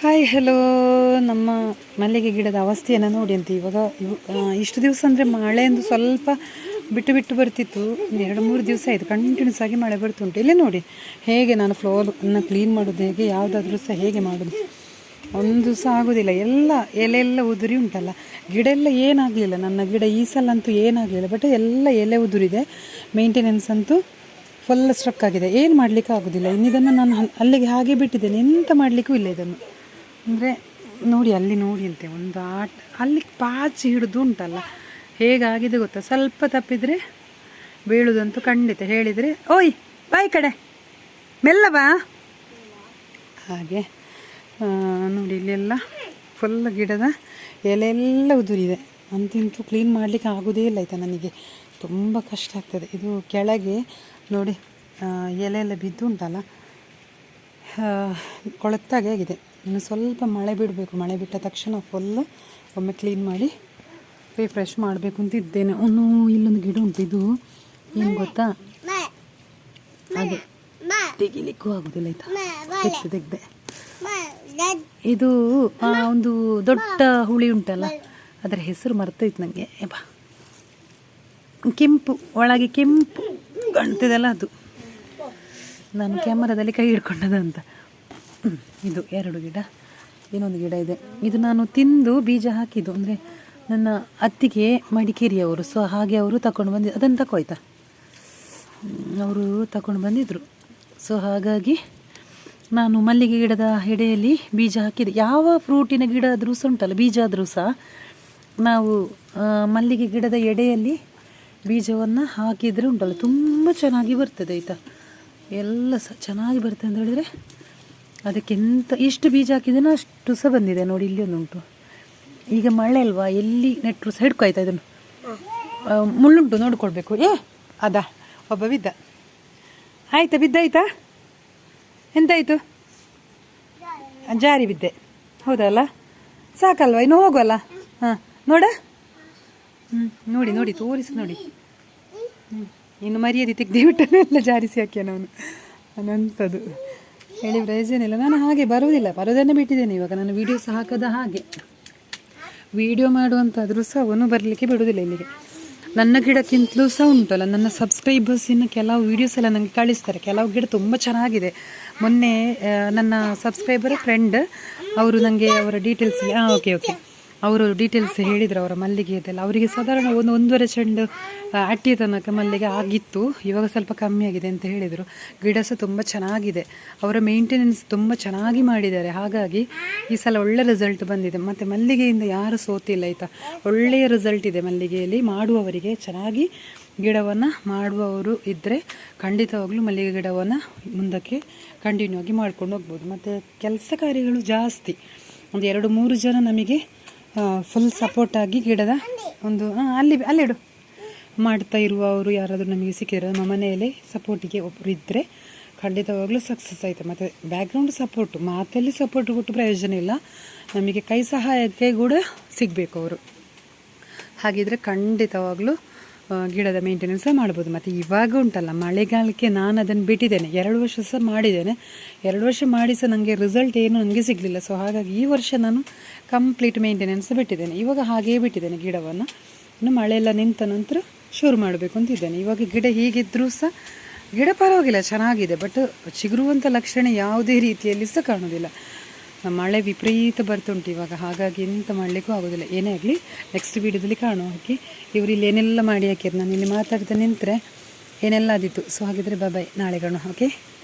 Hi hello ನಮ್ಮ ಮಲ್ಲಿಗೆ ಗಿಡದ ಅವಸ್ಥೆಯನ್ನು ನೋಡಿ ಅಂತ ಇವಾಗ ಇಷ್ಟು ದಿವಸ ಅಂದರೆ ಮಳೆ ಒಂದು ಸ್ವಲ್ಪ ಬಿಟ್ಟು ಬಿಟ್ಟು ಬರ್ತಿತ್ತು. ಒಂದು ಎರಡು ಮೂರು ದಿವಸ ಆಯಿತು. ಕಂಟಿನ್ಯೂಸ್ ಆಗಿ ಮಳೆ ಬರ್ತುಂಟು ಇಲ್ಲೇ ನೋಡಿ, ಹೇಗೆ ನಾನು ಫ್ಲೋರನ್ನು ಕ್ಲೀನ್ ಮಾಡೋದು ಹೇಗೆ, ಯಾವುದಾದ್ರೂ ಸಹ ಹೇಗೆ ಮಾಡೋದು? ಒಂದು ಸಹ ಆಗೋದಿಲ್ಲ. ಎಲ್ಲ ಎಲೆ ಎಲ್ಲ ಉದುರಿ ಉಂಟಲ್ಲ. ಗಿಡ ಎಲ್ಲ ಏನಾಗಲಿಲ್ಲ. ನನ್ನ ಗಿಡ ಈ ಸಲ ಅಂತೂ ಏನಾಗಲಿಲ್ಲ. ಬಟ್ ಎಲ್ಲ ಎಲೆ ಉದುರಿದೆ. ಮೇಂಟೆನೆನ್ಸ್ ಅಂತೂ ಫುಲ್ ಸ್ಟ್ರಕ್ ಆಗಿದೆ. ಏನು ಮಾಡಲಿಕ್ಕೆ ಆಗೋದಿಲ್ಲ. ಇನ್ನಿದನ್ನು ನಾನು ಅಲ್ಲಿಗೆ ಹಾಗೆ ಬಿಟ್ಟಿದ್ದೇನೆ. ಎಂತ ಮಾಡಲಿಕ್ಕೂ ಇಲ್ಲ ಇದನ್ನು. ಅಂದರೆ ನೋಡಿ, ಅಲ್ಲಿ ನೋಡಿ ಅಂತೆ, ಒಂದು ಆಟ, ಅಲ್ಲಿ ಪಾಚಿ ಹಿಡಿದು ಉಂಟಲ್ಲ, ಹೇಗಾಗಿದೆ ಗೊತ್ತಾ? ಸ್ವಲ್ಪ ತಪ್ಪಿದರೆ ಬೀಳುದಂತೂ ಖಂಡಿತ ಹೇಳಿದರೆ, ಓಯ್ ಬಾಯ್ ಕಡೆ, ಮೆಲ್ಲ ಬಾ. ಹಾಗೆ ನೋಡಿ, ಇಲ್ಲೆಲ್ಲ ಫುಲ್ ಗಿಡದ ಎಲೆಲ್ಲ ಉದುರಿದೆ. ಅಂತಿಂತೂ ಕ್ಲೀನ್ ಮಾಡಲಿಕ್ಕೆ ಆಗೋದೇ ಇಲ್ಲ ಆಯಿತಾ ನನಗೆ. ತುಂಬ ಕಷ್ಟ ಆಗ್ತದೆ. ಇದು ಕೆಳಗೆ, ನೋಡಿ ಎಲೆ ಎಲ್ಲ ಬಿದ್ದು ಉಂಟಲ್ಲ ಕೊಳೆತಾಗೆ ಆಗಿದೆ. ಇನ್ನು ಸ್ವಲ್ಪ ಮಳೆ ಬಿಡಬೇಕು. ಮಳೆ ಬಿಟ್ಟ ತಕ್ಷಣ ಫುಲ್ಲು ಒಮ್ಮೆ ಕ್ಲೀನ್ ಮಾಡಿ ಫ್ರೆಶ್ ಮಾಡಬೇಕು ಅಂತ ಇದ್ದೇನೆ. ಒಂದು ಇಲ್ಲೊಂದು ಗಿಡ ಉಂಟು. ಇದು ಏನು ಗೊತ್ತಾ? ಹಾಗೆ ತೆಗಿಲಿಕ್ಕೂ ಆಗೋದಿಲ್ಲ ಆಯ್ತಾ? ತೆಗ್ದು ಇದು ಒಂದು ದೊಡ್ಡ ಹುಳಿ ಉಂಟಲ್ಲ? ಅದರ ಹೆಸರು ಮರ್ತೈತೆ ನನಗೆ ಬಾ. ಕೆಂಪು, ಒಳಗೆ ಕೆಂಪು ಕಾಣ್ತಿದೆಲ್ಲ ಅದು. ನಾನು ಕ್ಯಾಮರಾದಲ್ಲಿ ಕೈ ಹಿಡ್ಕೊಂಡದ ಅಂತ ಇದು ಎರಡು ಗಿಡ, ಇನ್ನೊಂದು ಗಿಡ ಇದೆ. ಇದು ನಾನು ತಿಂದು ಬೀಜ ಹಾಕಿದ್ದು. ಅಂದರೆ ನನ್ನ ಅತ್ತಿಗೆ ಮಡಿಕೇರಿಯವರು ಸೊ ಹಾಗೆ ಅವರು ತಗೊಂಡು ಬಂದಿ, ಅದನ್ನು ತಗೋಯ್ತಾ ಅವರು ತಗೊಂಡು ಬಂದಿದ್ದರು ಸೊ ಹಾಗಾಗಿ ನಾನು ಮಲ್ಲಿಗೆ ಗಿಡದ ಎಡೆಯಲ್ಲಿ ಬೀಜ ಹಾಕಿದೆ ಯಾವ ಫ್ರೂಟಿನ ಗಿಡ ಆದರೂ ಸಹ ಉಂಟಲ್ಲ, ಬೀಜ ಆದರೂ ಸಹ ನಾವು ಮಲ್ಲಿಗೆ ಗಿಡದ ಎಡೆಯಲ್ಲಿ ಬೀಜವನ್ನು ಹಾಕಿದರೆ ಉಂಟಲ್ಲ. ತುಂಬ ಚೆನ್ನಾಗಿ ಬರ್ತದೆ ಆಯಿತಾ? ಎಲ್ಲ ಸಹ ಚೆನ್ನಾಗಿ ಬರ್ತದೆ ಅಂತ ಹೇಳಿದರೆ ಅದಕ್ಕೆ ಎಂತ, ಎಷ್ಟು ಬೀಜ ಹಾಕಿದ್ದೇನೋ ಅಷ್ಟು ಸಹ ಬಂದಿದೆ. ನೋಡಿ, ಇಲ್ಲಿ ಒಂದು ಉಂಟು. ಈಗ ಮಳೆ ಅಲ್ವಾ? ಎಲ್ಲಿ ನೆಟ್ಟರು ಸಹ ಹಿಡ್ಕೊ ಆಯ್ತಾ ಇದನ್ನು ಮುಳ್ಳುಂಟು ನೋಡ್ಕೊಳ್ಬೇಕು. ಏ, ಅದ, ಒಬ್ಬ ಬಿದ್ದ. ಆಯ್ತಾ, ಬಿದ್ದಾಯ್ತಾ? ಎಂತಾಯಿತು? ಜಾರಿ ಬಿದ್ದೆ. ಹೌದಲ್ಲ? ಸಾಕಲ್ವಾ? ಇನ್ನು ಹೋಗುವಲ್ಲ? ಹಾಂ, ನೋಡ. ಹ್ಞೂ ನೋಡಿ ನೋಡಿ, ತೋರಿಸಿ, ನೋಡಿ. ಹ್ಞೂ ಇನ್ನು ಮರ್ಯಾದೆ ತೆಗೆದೇ ಬಿಟ್ಟನೆಲ್ಲ ಜಾರಿಸಿ ಹಾಕ್ಯಾನ ಅವನು ಅನಂತದು ಹೇಳಿ ಪ್ರಯೋಜನ ಇಲ್ಲ. ನಾನು ಹಾಗೆ ಬರುವುದಿಲ್ಲ. ಬರೋದನ್ನೇ ಬಿಟ್ಟಿದ್ದೇನೆ. ಇವಾಗ ನಾನು ವೀಡಿಯೋಸ್ ಹಾಕದ ಹಾಗೆ. ವಿಡಿಯೋ ಮಾಡುವಂತಾದರೂ ಸಹ ಅವನು ಬರಲಿಕ್ಕೆ ಬಿಡುವುದಿಲ್ಲ ಇಲ್ಲಿಗೆ. ನನ್ನ ಗಿಡಕ್ಕಿಂತಲೂ ಸಹ ಉಂಟಲ್ಲ. ನನ್ನ ಸಬ್ಸ್ಕ್ರೈಬರ್ಸ್ ಇನ್ನು ಕೆಲವು ವೀಡಿಯೋಸ್ ಎಲ್ಲ ನನಗೆ ಕಳಿಸ್ತಾರೆ. ಕೆಲವು ಗಿಡ ತುಂಬ ಚೆನ್ನಾಗಿದೆ. ಮೊನ್ನೆ ನನ್ನ ಸಬ್ಸ್ಕ್ರೈಬರ್ ಫ್ರೆಂಡ್ ಅವರು ನನಗೆ ಅವರ ಡೀಟೇಲ್ಸ್ ಹಾಂ ಓಕೆ ಓಕೆ ಅವರು ಡೀಟೇಲ್ಸ್ ಹೇಳಿದರು ಅವರ ಮಲ್ಲಿಗೆಯದೆಲ್ಲ ಅವರಿಗೆ ಸಾಧಾರಣ ಒಂದು ಒಂದೂವರೆ ಚೆಂಡು ಅಟ್ಟಿ ತನಕ ಮಲ್ಲಿಗೆ ಆಗಿತ್ತು. ಇವಾಗ ಸ್ವಲ್ಪ ಕಮ್ಮಿ ಆಗಿದೆ ಅಂತ ಹೇಳಿದರು. ಗಿಡ ಸಹ ತುಂಬ ಚೆನ್ನಾಗಿದೆ. ಅವರ ಮೇಂಟೆನೆನ್ಸ್ ತುಂಬ ಚೆನ್ನಾಗಿ ಮಾಡಿದ್ದಾರೆ. ಹಾಗಾಗಿ ಈ ಸಲ ಒಳ್ಳೆ ರಿಸಲ್ಟ್ ಬಂದಿದೆ. ಮತ್ತು ಮಲ್ಲಿಗೆಯಿಂದ ಯಾರು ಸೋತಿಲ್ಲ, ಆಯಿತಾ? ಒಳ್ಳೆಯ ರಿಸಲ್ಟ್ ಇದೆ ಮಲ್ಲಿಗೆಯಲ್ಲಿ. ಮಾಡುವವರಿಗೆ ಚೆನ್ನಾಗಿ ಗಿಡವನ್ನು ಮಾಡುವವರು ಇದ್ದರೆ ಖಂಡಿತವಾಗ್ಲೂ ಮಲ್ಲಿಗೆ ಗಿಡವನ್ನು ಮುಂದಕ್ಕೆ ಕಂಟಿನ್ಯೂ ಆಗಿ ಮಾಡ್ಕೊಂಡು ಹೋಗ್ಬೋದು. ಮತ್ತು ಕೆಲಸ ಕಾರ್ಯಗಳು ಜಾಸ್ತಿ. ಒಂದು ಎರಡು ಮೂರು ಜನ ನಮಗೆ ಫುಲ್ ಸಪೋರ್ಟಾಗಿ ಗಿಡದ ಒಂದು ಅಲ್ಲಿ ಅಲ್ಲಿಡು ಮಾಡ್ತಾ ಇರುವವರು ಯಾರಾದರೂ ನಮಗೆ ಸಿಕ್ಕಿದ್ರೆ ನಮ್ಮ ಮನೆಯಲ್ಲಿ ಸಪೋರ್ಟಿಗೆ ಒಬ್ಬರು ಇದ್ದರೆ ಖಂಡಿತವಾಗ್ಲೂ ಸಕ್ಸಸ್ ಆಯಿತು. ಮತ್ತು ಬ್ಯಾಕ್ಗ್ರೌಂಡ್ ಸಪೋರ್ಟು ಮಾತಲ್ಲಿ ಸಪೋರ್ಟ್ ಕೊಟ್ಟು ಪ್ರಯೋಜನ ಇಲ್ಲ. ನಮಗೆ ಕೈ ಸಹಾಯಕ್ಕೆ ಕೂಡ ಸಿಗಬೇಕು ಅವರು. ಹಾಗಿದ್ರೆ ಖಂಡಿತವಾಗ್ಲೂ ಗಿಡದ ಮೇಂಟೆನೆನ್ಸ್ ಮಾಡ್ಬೋದು. ಮತ್ತು ಇವಾಗ ಉಂಟಲ್ಲ, ಮಳೆಗಾಲಕ್ಕೆ ನಾನು ಅದನ್ನು ಬಿಟ್ಟಿದ್ದೇನೆ. ಎರಡು ವರ್ಷ ಸಹ ಮಾಡಿದ್ದೇನೆ. ಎರಡು ವರ್ಷ ಮಾಡಿ ಸಹ ನನಗೆ ರಿಸಲ್ಟ್ ಏನು ನನಗೆ ಸಿಗಲಿಲ್ಲ. ಸೊ ಹಾಗಾಗಿ ಈ ವರ್ಷ ನಾನು ಕಂಪ್ಲೀಟ್ ಮೇಂಟೆನೆನ್ಸ್ ಬಿಟ್ಟಿದ್ದೇನೆ. ಇವಾಗ ಹಾಗೇ ಬಿಟ್ಟಿದ್ದೇನೆ ಗಿಡವನ್ನು. ಇನ್ನು ಮಳೆ ಎಲ್ಲ ನಿಂತ ನಂತರ ಶುರು ಮಾಡಬೇಕು ಅಂತಿದ್ದೇನೆ ಇವಾಗ ಗಿಡ ಹೀಗಿದ್ದರೂ ಸಹ ಗಿಡ ಪರವಾಗಿಲ್ಲ, ಚೆನ್ನಾಗಿದೆ. ಬಟ್ ಚಿಗುರುವಂಥ ಲಕ್ಷಣ ಯಾವುದೇ ರೀತಿಯಲ್ಲಿ ಸಹ ಕಾಣೋದಿಲ್ಲ ಮಳೆ ವಿಪರೀತ ಬರ್ತುಂಟು ಇವಾಗ. ಹಾಗಾಗಿ ಎಂತ ಮಾಡಲಿಕ್ಕೂ ಆಗೋದಿಲ್ಲ. ಏನೇ ಆಗಲಿ ನೆಕ್ಸ್ಟ್ ವೀಡಿಯೋದಲ್ಲಿ ಕಾಣುವ ಹಾಕಿ ಇವರು ಇಲ್ಲಿ ಏನೆಲ್ಲ ಮಾಡಿ ಹಾಕಿದ್ರು. ನಾನು ಇಲ್ಲಿ ಮಾತಾಡ್ತಾ ನಿಂತರೆ ಏನೆಲ್ಲ ಆದಿತ್ತು. ಸೊ ಹಾಗಿದ್ರೆ ಬಾಯ್ ನಾಳೆ ಕಾಣೋ ಓಕೆ